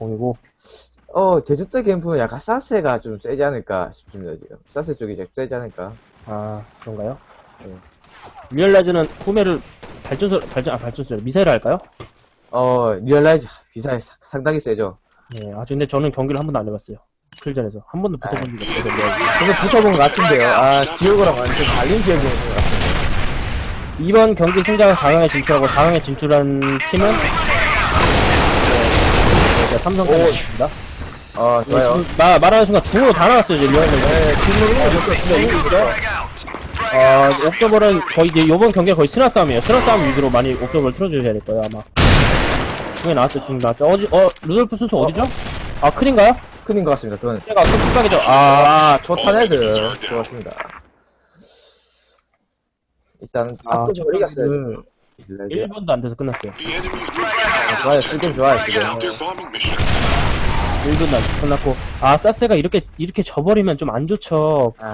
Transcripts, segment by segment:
공이고. 어, 제주도 캠프는 약간 사세가 좀 세지 않을까 싶습니다, 지금. 사세 쪽이 좀 세지 않을까. 아, 그런가요? 네. 리얼라이즈는 후메를 발전소, 발전, 아, 발전소, 미사일을 할까요? 어, 리얼라이즈 비사에 사- 상당히 세죠. 예, 아, 근데 저는 경기를 한 번도 안 해봤어요. 클전에서. 한 번도 붙어본 적이 없어요. 리얼라이즈. 근데 붙어본 것 같은데요. 아, 기억이랑 완전 달린 기억이 있는 것 같은데. 이번 경기 승자가 4강에 진출하고 4강에 진출한 팀은 네, 삼성전자입니다. 어, 좋아요. 마, 말하는 순간 중으로 다 나왔어요, 이제 리얼라이즈. 네, 팀으로 이렇게 어, 옥저버는 거의 이제 요번 경기가 거의 스나 싸움이에요. 스나 싸움 위주로 많이 옥저버를 틀어주셔야 될 거예요, 아마. 중에 나왔죠, 중에 나왔죠. 어디, 어, 루돌프 선수 어디죠? 아, 클인가요? 큰인 것 같습니다, 그건. 제가 그 촉각이죠. 아, 아, 초탄 애들. 좋았습니다. 일단, 아, 좀 이겼어요. 1분도 안 돼서 끝났어요. 아, 좋아요, 지금 좋아요, 지금. 1분도 안 돼서 끝났고. 아, 사세가 이렇게, 이렇게 져버리면 좀 안 좋죠. 아,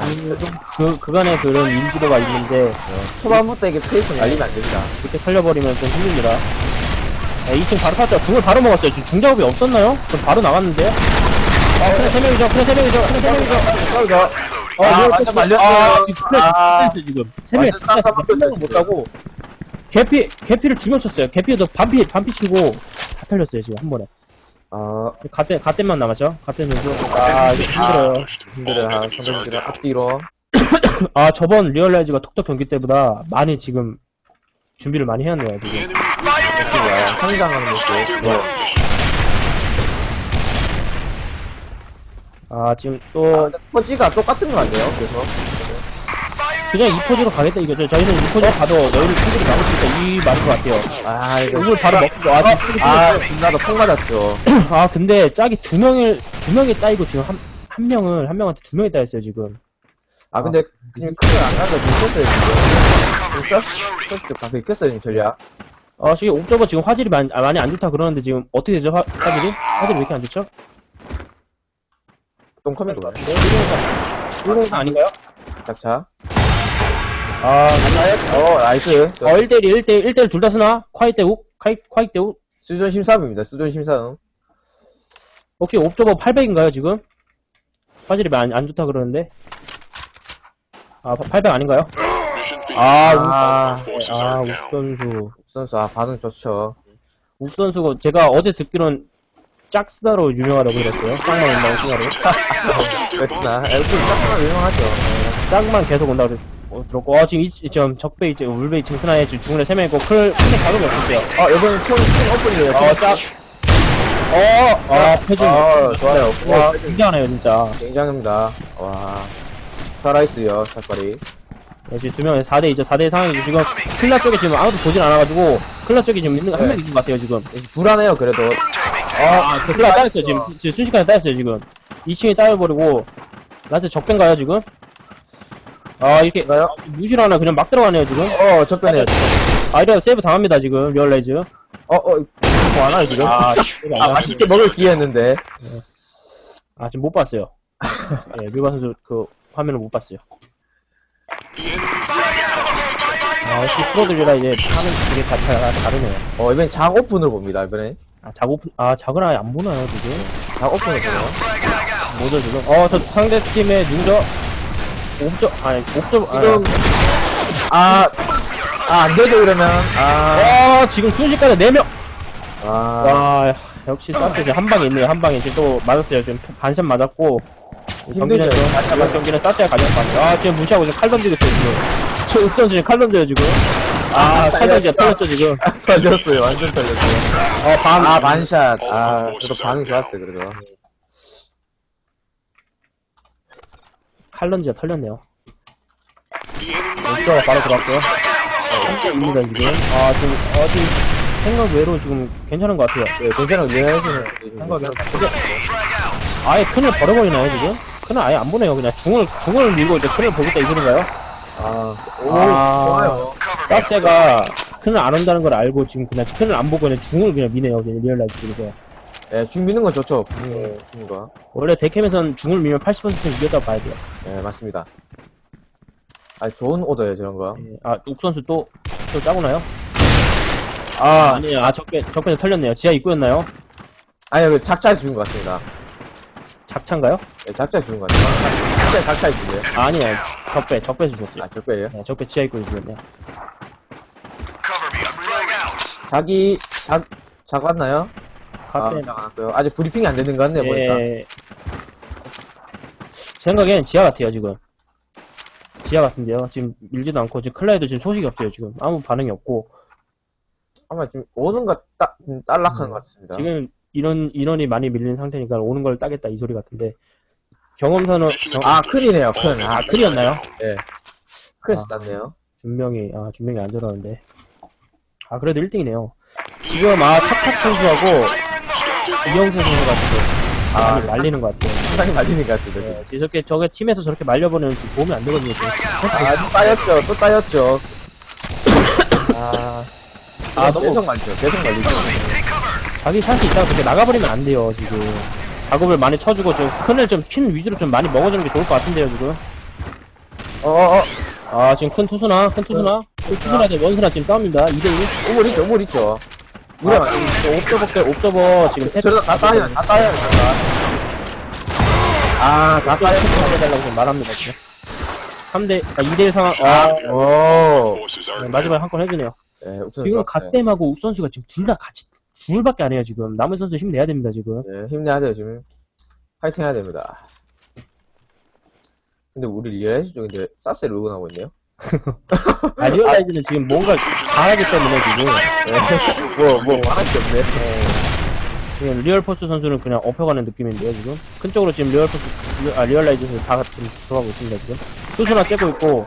그, 그간의 그런 인지도가 있는데, 초반부터 이게 페이스 날리면 안 됩니다. 이렇게 살려버리면 좀 힘듭니다. 네, 2층 바로 탔죠. 중을 바로 먹었어요. 지금 중작업이 없었나요? 그럼 바로 나갔는데요? 아, 그래, 3명이죠. 그래, 3명이죠. 그래, 3명이죠. 여기서. 어, 아, 이거 완전 또- 말렸어요. 아, 지금 그래, 아. 그래, 지금. 세 명이 완전 깜짝 한 명은 못 가고. 개피, 개피를 두명 쳤어요. 개피도 반피, 반피 치고 다 털렸어요, 지금 한 번에. 아, 갓대, 갓대만 남았죠? 갓대 선수. 아, 이거 힘들어요. 힘들어요. 아, 선생님들 앞뒤로. 아, 저번 리얼라이즈가 톡톡 경기 때보다 많이 지금 준비를 많이 해왔네요, 지금. 성장하는 모습. 좋아요. 아, 지금 아, 또, 포지가 똑같은 것 같네요, 그래서. 그냥 이 포즈로 가겠다 이거죠. 저희는 이 포즈 가도 너희를 충분히 막을 수 있다. 이 말인 것 같아요. 아, 이거. 이걸 바로 먹고, 아, 지금 아, 빛나도 폭 맞았죠. 아, 근데 짝이 두 명을, 두 명이 따이고 지금 한, 한 명을, 한 명한테 두 명이 따였어요, 지금. 아, 근데, 지금 큰일 안 가서 지금 썼어요, 지금. 썼, 썼을 때 가서 익혔어요, 지금 전략. 아, 지금 옥저버 지금 화질이 많이, 아, 많이 안 좋다 그러는데 지금 어떻게 되죠, 화, 화질이? 화질이 왜 이렇게 안 좋죠? 것 같아요. 104 아닌가요? 작차. 아, 어, 나이스. 어, 1대1, 1대1, 1대1 둘 다 쓰나? 콰이 대우? 콰이, 콰이 대우? 수전 심사입니다, 수전 심사음. 혹시 옥저버 800인가요, 지금? 화질이 많이 안 좋다 그러는데? 아, 800 아닌가요? 아, 아, 욱, 아, 욱 선수. 선수, 아, 반응 좋죠. 욱 선수가 제가 어제 듣기로는 짝스나로 유명하다고 들었어요. 짝만 온다고 스나로. 엑스나. 엘프 짝만 유명하죠. 네. 짝만 계속 온다고 들- 어, 들었고, 어, 지금 이, 지금 적배 이제 울베 2층 스나에 지금 중간에 3명 있고, 클, 클 자금이 없었어요. 아, 총, 총 오픈이에요. 어, 짝. 어, 아, 표준. 아, 좋아요. 와, 굉장하네요, 진짜. 굉장합니다. 와. 살아있어요, 삭발이. 네, 지금 두 명, 4대 2죠. 4대2 상황이죠. 지금, 클라 쪽에 지금 아무도 보진 않아가지고, 클라 쪽에 지금 있는 거한명 네. 있는 것 같아요, 지금. 불안해요, 그래도. 아, 그 클라 따였어요, 지금. 지금 순식간에 따였어요, 지금. 2층에 따여버리고, 나한테 적배인가요, 지금? 아, 이렇게, 가요? 무시하나 그냥 막 들어가네요, 지금. 어, 적변해요. 아, 이래 세이브 당합니다, 지금. 리얼라이즈. 어, 어, 뭐 하나요, 지금? 아, 아. 맛있게 먹을 기회였는데. 아, 지금 못 봤어요. 예, 뮤바 선수 그 화면을 못 봤어요. 아, 역시 프로들이라 이제 하는 게 되게 다, 다, 다르네요. 어, 이번엔 장 오픈을 봅니다, 이번엔. 아, 작업, 아, 작은 아예 안 보나요, 지금? 장 오픈을 보요 뭐죠, 지금? 어, 저 상대 팀의 누구죠? 옥점, 아니, 옥점, 아, 지금, 아, 아, 안 되죠, 이러면. 아, 어, 지금 순식간에 4명! 아, 와, 역시 사스 지금 한 방에 있네요, 한 방에. 지금 또 맞았어요. 지금 반샷 맞았고. 경기는 힘들죠. 좀, 마지막 경기는 사스가 가져갈 것 같아요. 아, 지금 무시하고 지금 칼 던지고 있어요, 지금. 저 욱선 지금 칼 던져요, 지금. 아, 칼 던지가 털렸죠, 지금. 털렸어요, 완전 털렸어요. 어, 반. 아, 반샷. 아, 저도 반응 좋았어요, 그래도. 칼 던지가 털렸네요. 옥저가 바로 들어왔고요. 어, 3점입니다, 지금. 아, 지금, 어, 지금, 생각 외로 지금 괜찮은 것 같아요. 네, 괜찮아요, 리얼에서는. 생각이 아예 큰을 버려버리나요, 지금? 큰을 아예 안 보네요, 그냥. 중을, 중을 밀고 이제 큰을 보겠다 이 소린가요? 아, 오, 아. 좋아요. 사세가 큰을 안 온다는 걸 알고 지금 그냥 큰을 안 보고 그냥 중을 그냥 미네요, 그냥 리얼라이즈 쪽에서. 예, 중 미는 건 좋죠, 분, 분과. 원래 데캠에선 중을 밀면 80% 이겼다고 봐야 돼요. 예, 맞습니다. 아, 좋은 오더예요, 저런 거. 예. 아, 욱 선수 또, 또 짜고나요? 아, 아니에요. 아, 적배, 적배에서 털렸네요. 지하 입구였나요? 아니요, 그 작차에서 죽은 것 같습니다. 작차인가요? 네, 작차에서 죽은 것 같아요. 작차에, 작차에 죽어요. 아, 아니에요. 적배, 적배에서 죽었어요. 아, 저 거예요? 네, 적배 지하 입구에 죽었네요. Cover me. I'm throwing out. 자기, 작, 작 왔나요? 아, 작 왔고요. 아직 브리핑이 안 되는 것 같네요, 보니까. 예. 제 생각엔 지하 같아요, 지금. 지하 같은데요. 지금 밀지도 않고, 지금 클라이도 지금 소식이 없어요, 지금. 아무 반응이 없고. 아마 지금 오는 것, 따, 음, 딸락한 음, 것 같습니다. 지금 인원, 인원이 많이 밀린 상태니까 오는 걸 따겠다, 이 소리 같은데. 경험사는, 경- 아, 큰이네요, 큰. 아, 아, 클이었나요? 예. 큰에서 아. 땄네요. 준명이, 아, 준명이 안 들어가는데. 아, 그래도 1등이네요. 지금, 아, 탑탑 선수하고, 이영세 선수가 지금, 아, 많이 말리는 것 같아요. 상당히 말리는 것 같습니다. 네, 저렇게, 저게 팀에서 저렇게 말려보내면 지금 도움이 안 되거든요, 지금. 아, 또 따였죠, 또 따였죠. 아, 아, 아, 너무- 계속 말리죠, 계속 말리죠. 자기 샷이 있다가 그렇게 나가버리면 안 돼요, 지금. 작업을 많이 쳐주고, 좀, 큰을 좀핀 위주로 좀 많이 먹어주는 게 좋을 것 같은데요, 지금. 어 어 어, 아, 지금 큰 투수나, 큰 투수나, 큰 투수나 대 원수나 지금 싸웁니다. 2대1. 우물 있죠, 우물 있죠. 안 옵저버 때, 옵저버 지금 태 저러다 다 따요, 다 따요, 저러다. 아, 다 따요. 해달라고 지금 말합니다, 지금. 3대, 아, 2대1 상황, 아, 오. Forces are 네, 마지막에 한 건 해주네요. 네, 옥수수 지금 좋았어요. 갓댐하고 욱 선수가 지금 둘 다 같이, 둘밖에 안 해요, 지금. 남은 선수 힘내야 됩니다, 지금. 네, 힘내야 돼요, 지금. 파이팅 해야 됩니다. 근데 우리 리얼라이즈 쪽인데, 사스를 울고 나오고 있네요? 아, 리얼라이즈는 지금 뭔가 잘하기 때문에 지금. 네. 뭐, 뭐, 하나게 없네. 지금 리얼포스 선수는 그냥 업혀가는 느낌인데요, 지금. 큰 쪽으로 지금 리얼포스, 리- 아, 리얼라이즈에서 다 지금 들어가고 있습니다, 지금. 수수나 째고 있고.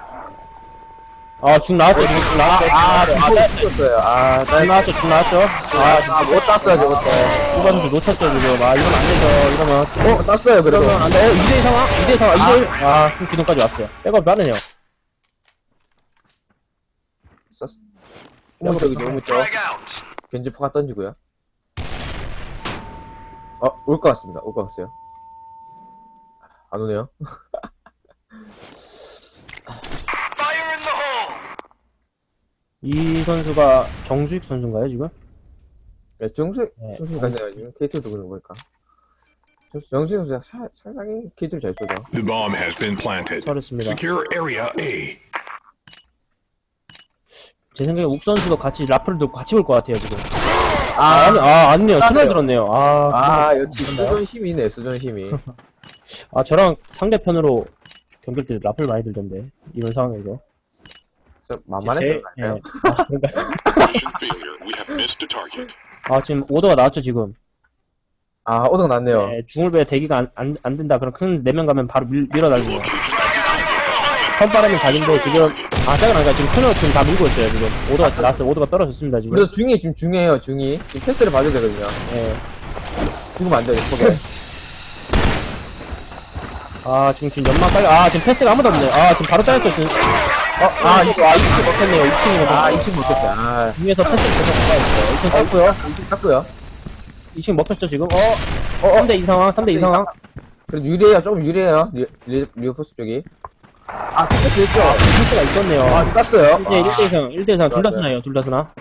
아, 중 나왔죠, 중 나왔죠. 아, 중 아, 죽었어요. 아, 중 나왔죠, 중 나왔죠. 아, 아, 못 땄어요, 저것도. 후반 선수 놓쳤죠, 지금. 아, 이러면 안 되죠, 이러면. 어, 땄어요, 그래도. 이러면 안 돼. 어, 2대1 상황? 2대1 상황, 2대1. 아, 좀 기둥까지 왔어요. 백업 빠르네요. 쪽이죠, 우물 쪽. throwing out. 견지 포가 던지고요. 어, 올것 같습니다. 올 것 같아요. 안 오네요. 이 선수가 정주익 선수인가요, 지금? 네, 정수, 네. 정수 같네요, 지금. K2도 그런 거 보니까. 정수 선수가 살- 상당히 K2를 잘 쏘죠. The bomb has been planted. 서렸습니다. Secure area A. 제 생각에 욱 선수도 같이 라프를 들고 같이 올 것 같아요, 지금. 아, 아, 아니, 아, 아니네요. 스날 들었네요. 아, 아, 역시? 수존심이네, 수존심이. 아, 저랑 상대편으로 경기할 때 라플 많이 들던데. 이런 상황에서. 저 만만해서? 예. 아, 그러니까. Mission failure. We have missed a target. 아, 지금 오더가 나왔죠, 지금. 아, 오덕 났네요. 네, 중울배 대기가 안, 안, 안 된다. 그럼 큰 4명 가면 바로 밀, 밀어달리네요. 턴바람은 작인데 지금, 아, 작은 아니라 지금 큰으로 지금 다 밀고 있어요, 지금. 오더가 나왔어요. 오더가 떨어졌습니다, 지금. 그래도 중이 지금 중요해요, 중이. 지금 패스를 봐줘야 되거든요. 예. 죽으면 안 돼요, 포개. 아, 지금, 지금 연막 깔려. 아, 지금 패스가 아무도 없네요. 아, 지금 바로 따였죠, 지금. 어, 아, 이거, 아, 2층이 먹혔네요. 2층이 아, 먹혔네요. 2층 못했어요. 아, 중에서 패스를 계속 가있어요 2층 땄고요. 2층 땄고요. 2층 먹혔죠, 지금. 어, 어, 3대 2 상황, 3대 2 상황. 그래도 유리해요, 조금 유리해요. 리, 리, 리오포스 쪽이. 아, 패스 됐죠? 패스가 있었네요. 아, 땄어요. 1대 1대 이상, 1대 이상, 둘다 맞아요. 쓰나요, 둘 다 쓰나?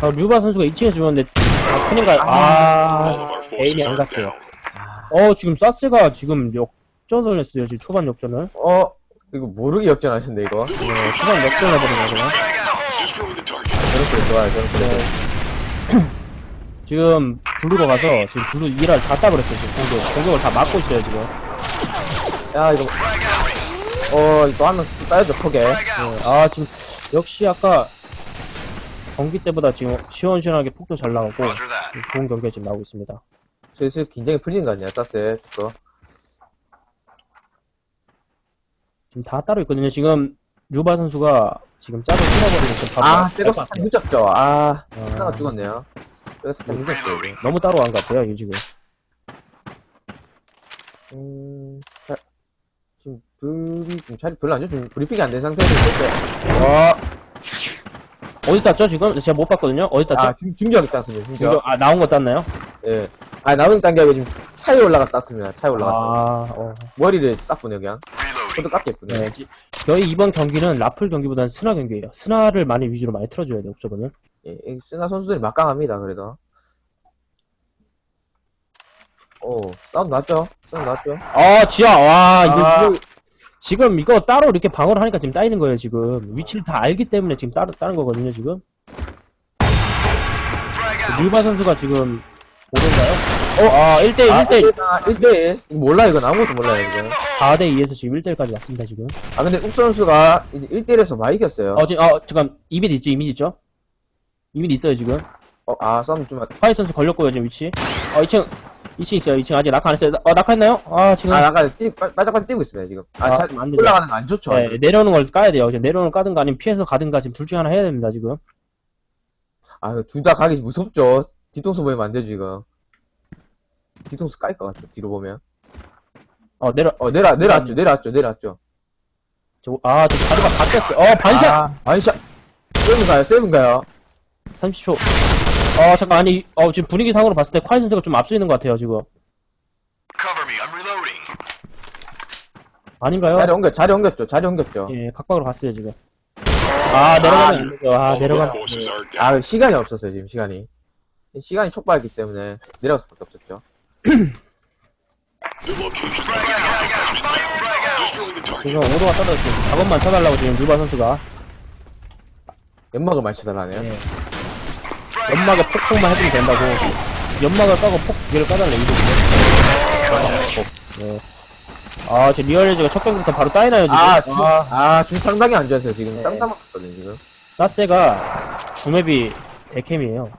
아, 류바 선수가 2층에 죽었는데, 아, 큰인가, 아, forces 에임이 안 갔어요. down. 어, 지금 사스가 지금 역전을 했어요, 지금 초반 역전을. 어, 이거 모르게 역전하신데, 이거. 네, 초반 역전을 해버리네, 그냥. 저렇게 좋아요, 저렇게. 지금, 블루로 가서, 지금 블루 2를 다 따버렸어요, 지금 공격. 공격을 다 막고 있어요, 지금. 야, 이거. 어, 이거 하면 따야죠, out. 네, 아, 지금, 역시 아까, 경기 때보다 지금 시원시원하게 폭도 잘 나오고. 좋은 경기가 지금 나오고 있습니다. 슬슬 긴장이 풀리는 거 아니야, 땄어요, 그거. 지금 다 따로 있거든요. 지금, 류바 선수가 지금 짝을 끊어버리니까 바로 아, 날 백업 것 사탕 같아요. 늦었죠. 아, 아. 하나가 죽었네요. 백업 사탕 늦었어요. 너무 따로 간 것 같아요, 지금. 음, 자, 지금 불이 좀 자리 별로 안 좋죠. 지금 브리핑이 안 된 상태에서 있었어요. 어, 어디 땄죠, 지금? 제가 못 봤거든요? 어디 땄죠? 아, 중, 중저하게 땄습니다, 이거, 중저. 아, 나온 거 땄나요? 예. 아, 단계 아니고 지금 차에 올라가서 땄습니다. 차에 올라가서. 아, 어. 머리를 싹 보네요, 그냥. 코드 깎겠군요. 네. 지- 저희 이번 경기는 라플 경기보다는 스나 경기예요. 스나를 많이 위주로 많이 틀어줘야 돼요, 옵저버는. 예, 이 쓰나 선수들이 막강합니다, 그래도. 오, 싸움 났죠? 싸움 났죠? 아, 지하, 와, 이거, 아. 이거, 지금 이거 따로 이렇게 방어를 하니까 지금 따이는 거예요, 지금. 위치를 다 알기 때문에 지금 따로, 따는 거거든요, 지금. 류바 선수가 지금, 오른가요? 어, 아, 1대1, 아, 1대1. 1대1. 이거 몰라, 이건 아무것도 몰라요, 이거. 4대2에서 지금 1대1까지 왔습니다, 지금. 아, 근데 욱 선수가 1대1에서 많이 이겼어요. 어, 지금, 어, 잠깐, 이미지 있죠, 이미지 있죠? 이미지 있어요, 지금. 어, 아, 싸움 좀, 파이 선수 걸렸고요, 지금 위치. 어, 2층, 2층 있어요, 2층 아직 낙하 안 했어요. 어, 낙하했나요? 아, 지금. 아, 약간 뛰, 빠- 바짝바짝 뛰고 있습니다, 지금. 아, 아, 자, 안 되죠. 올라가는 거 안 좋죠? 네, 내려오는 걸 까야 돼요. 지금 내려오는 걸 까든가 아니면 피해서 가든가 지금 둘 중에 하나 해야 됩니다, 지금. 아, 둘 다 가기 무섭죠? 뒤통수 보이면 안 되죠, 지금. 뒤통수 깔것 같죠, 뒤로 보면. 어, 내려, 어, 내려, 내려왔죠, 내려왔죠, 내려왔죠. 저, 아, 저 자리가 바뀌었어 요. 어, 반샷! 아, 반샷! 세븐가요, 세븐가요? 30초. 어, 잠깐, 아니, 어, 지금 분위기 상으로 봤을 때 콰이 선수가 좀 앞서 있는 것 같아요, 지금. Cover me. I'm reloading. 아닌가요? 자리 옮겼, 자리 옮겼죠, 자리 옮겼죠. 예, 각박으로 갔어요, 지금. 아, 내려가면 안 되죠. 아, All 내려가면. 안 forces 돼요. are down. 아, 시간이 없었어요, 지금 시간이. 시간이 촉박했기 때문에 내려갈 수밖에 없었죠. The location. Destroy the. 지금 오도가 떨어졌어요. 작업만 쳐달라고 지금 누바 선수가. 연막을 맞춰달라네요. 예. 연막에 폭폭만 해주면 된다고. 연막을 까고 폭 두 개를 까달래, 이거. 네. 아, 제 리얼레즈가 첫 경기부터 바로 따이나요, 지금? 아, 중, 아, 아, 중 상당히 안 좋았어요, 지금. 네. 쌍쌍 맞거든요, 지금. 사세가 주맵이 에캠이에요.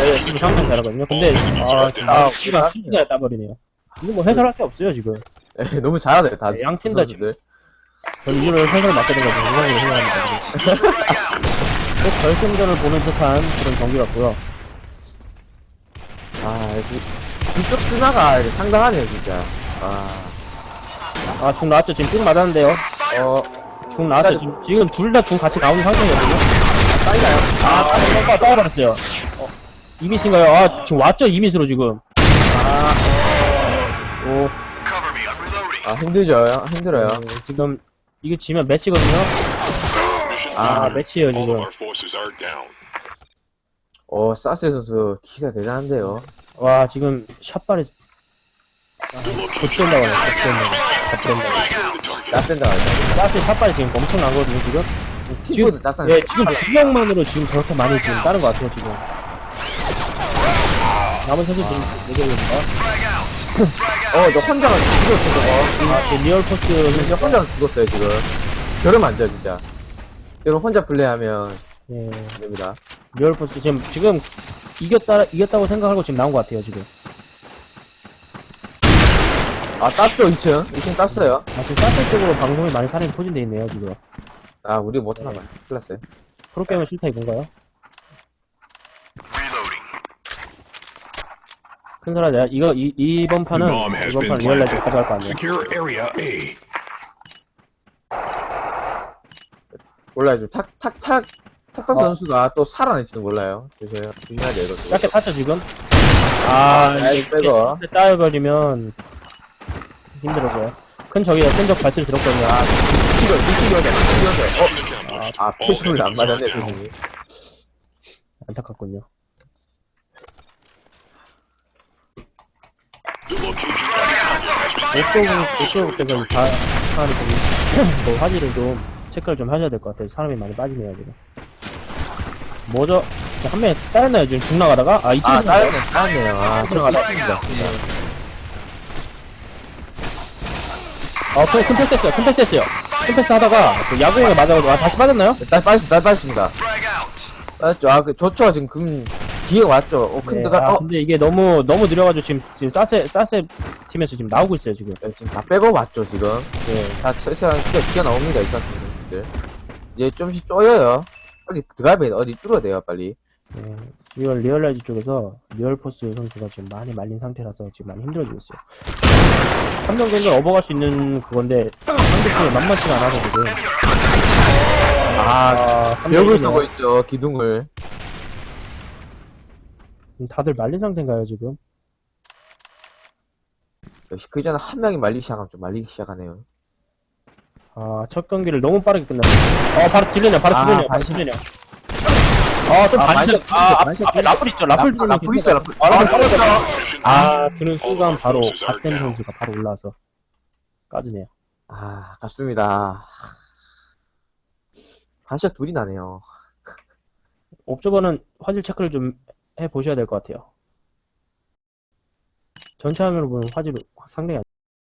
네, 지금 상당히 잘하거든요. 근데, 아, 진짜, 아, 우리가 순간에 따버리네요. 이거 뭐 해설할 게 없어요, 지금. 예, 너무 잘하네요, 다. 네, 양팀 다 선수들. 저는 이거를 해설을 맡게 된 거죠. 이상하게 생각합니다. 지금. 꼭 결승전을 보는 듯한 그런 경기 같고요. 아, 역시. 이쪽 스나가 상당하네요, 진짜. 아, 아, 중 나왔죠. 지금 쭉 맞았는데요. 어, 중 나왔죠. 지금, 지금 둘 다 중 같이 나오는 상태거든요. 따이나요? 아, 아, 따라버렸어요. 어, 이미스인가요? 아, 지금 왔죠, 이미스로 지금. 아, 오. I'm reloading. 아, 힘들죠, 힘들어요. 음, 지금, 이게 지면 매치거든요? 아. 매치예요, All of 지금. 어, 사스 선수 기사 대단한데요. 와, 지금. 좆된다고. Destroy the target. 짭된다, 하죠. 사실 샷발이 지금 엄청 나거든요, 지금. 팀보드 짭상. 예, 지금 두 명만으로 지금 저렇게 많이 지금 따는 것 같아요, 지금. 남은 선수 지금 얘기해봅니다. Out. 어, 너 혼자가 죽었어, 저거. 아, 제 리얼 포스, 진짜 혼자 죽었어요, 지금. 저러면 안 돼요, 진짜. 여러분 혼자 플레이하면 예, 안 됩니다. 리얼 포스 지금, 지금, 이겼다, 이겼다고 생각하고 지금 나온 것 같아요, 지금. 아, 땄죠, 2층. 2층 땄어요. 아, 지금 사슬 쪽으로 방송이 많이 사람이 포진돼 있네요, 지금. 아, 우리 못하나 봐요. 큰일 났어요. 프로게이머 실타 이건가요? Reloading. 큰 소리 내가, 이거, 이, 이번 판은, 이번 판 planted. 가져갈 거 아니에요. Secure area A. 몰라요, 좀 탁, 탁, 탁. 탁탁 어. 선수가 또 살아날지도 몰라요. 조심, 조심해야 돼요, 이거. 짧게 탔죠, 지금? 아, 잘 이게, 빼고. 이게 따여버리면, 힘들어져요. 큰 적이에요, 큰적 발소리 들었거든요. 아, 미치고, 미치고, 미치고. 어? 아, All 표시물이 안 맞았네, down. 표시물이. 안타깝군요. 이쪽은, 이쪽부터 좀 다, 좀, 뭐 화질을 좀, 체크를 좀 하셔야 될 것 같아요. 사람이 많이 빠지네요, 지금. 뭐죠? 한 명이 따였나요, 지금 중 나가다가? 아, 이쪽에 아, 따였네, 따였네요. 아, 들어가다. 어, 큰, 큰 패스 했어요. 큰 패스 했어요. 큰 패스 하다가, 그 야구공에 맞아가지고, 아, 다시 맞았나요? 딸 빠졌습니다, 딸 빠졌습니다. Frag out. 빠졌죠. 아, 그, 좋죠. 지금 금, 기회가 왔죠. 어, 큰 네, 드가, 아, 어? 근데 이게 너무, 너무 느려가지고 지금, 지금 사세, 사세 팀에서 지금 나오고 있어요, 지금. 네, 지금 다 빼고 왔죠, 지금. 네. 다 설사랑 뛰어, 뛰어나옵니다, 이 선수 들. 이제 좀씩 쪼여요. 빨리 드라이브에 어디 뚫어야 돼요, 빨리. 네. 리얼, 리얼라이즈 쪽에서, 리얼포스 선수가 지금 많이 말린 상태라서 지금 많이 힘들어지고 있어요. 한명 정도 업어갈 수 있는 그건데, 상대팀이 만만치가 않아서 지금. 아, 한 벽을. 쓰고 있죠, 기둥을. 다들 말린 상태인가요, 지금? 역시 그 전에 한 명이 말리기 시작하면 좀 말리기 시작하네요. 아, 첫 경기를 너무 빠르게 끝났어요. 어, 바로 딜레냐, 바로 아, 딜레냐, 바로. 딜레냐. 아, 좀 아, 반칙. 반칙, 아, 앞- 반칙. 앞에 라플 있죠, 라플 라플, 딜레냐 라플 있어요, 라플. 아, 라플 떨어졌어. Mission 아, 드는 of 순간 바로 갓댐 down. 선수가 바로 올라와서 까지네요. 아, 아깝습니다. 반샷 둘이 나네요. 옵저버는 화질 체크를 좀 해보셔야 될 것 같아요. 전체 화면으로 보면 화질이 상당히 안